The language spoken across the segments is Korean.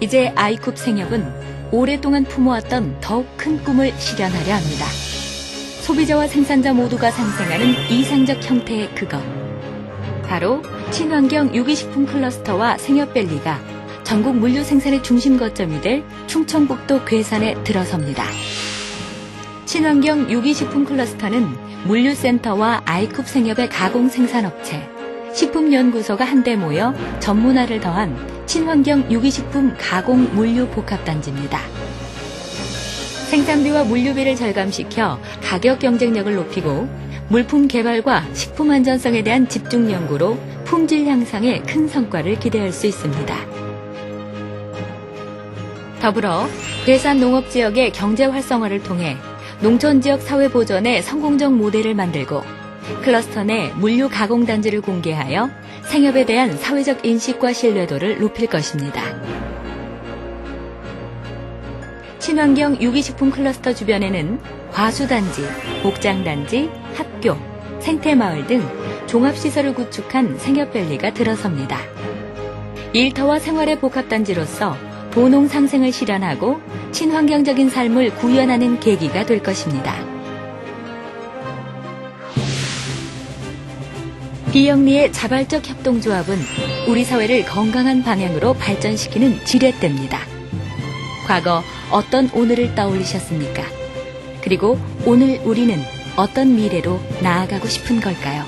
이제 아이쿱 생협은 오랫동안 품어왔던 더욱 큰 꿈을 실현하려 합니다. 소비자와 생산자 모두가 상생하는 이상적 형태의 그것. 바로 친환경 유기식품 클러스터와 생협밸리가 전국 물류 생산의 중심 거점이 될 충청북도 괴산에 들어섭니다. 친환경 유기식품 클러스터는 물류센터와 아이쿱 생협의 가공 생산업체, 식품연구소가 한데 모여 전문화를 더한 친환경 유기식품 가공 물류 복합단지입니다. 생산비와 물류비를 절감시켜 가격 경쟁력을 높이고 물품 개발과 식품 안전성에 대한 집중 연구로 품질 향상에 큰 성과를 기대할 수 있습니다. 더불어 괴산 농업 지역의 경제 활성화를 통해 농촌 지역 사회 보전의 성공적 모델을 만들고 클러스터 내 물류 가공 단지를 공개하여 생협에 대한 사회적 인식과 신뢰도를 높일 것입니다. 친환경 유기식품 클러스터 주변에는 과수단지, 복장단지, 학교, 생태마을 등 종합시설을 구축한 생협밸리가 들어섭니다. 일터와 생활의 복합단지로서 도농 상생을 실현하고 친환경적인 삶을 구현하는 계기가 될 것입니다. 비영리의 자발적 협동조합은 우리 사회를 건강한 방향으로 발전시키는 지렛대입니다. 과거 어떤 오늘을 떠올리셨습니까? 그리고 오늘 우리는 어떤 미래로 나아가고 싶은 걸까요?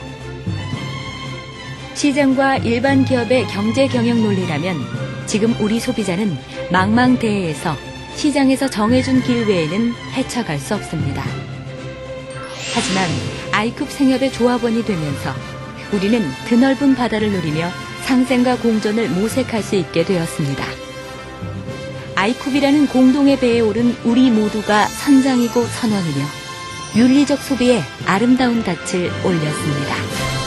시장과 일반 기업의 경제 경영 논리라면 지금 우리 소비자는 망망대해에서 시장에서 정해준 길 외에는 헤쳐갈 수 없습니다. 하지만 아이쿱 생협의 조합원이 되면서 우리는 드넓은 바다를 누리며 상생과 공존을 모색할 수 있게 되었습니다. 아이쿱이라는 공동의 배에 오른 우리 모두가 선장이고 선원이며 윤리적 소비에 아름다운 닻을 올렸습니다.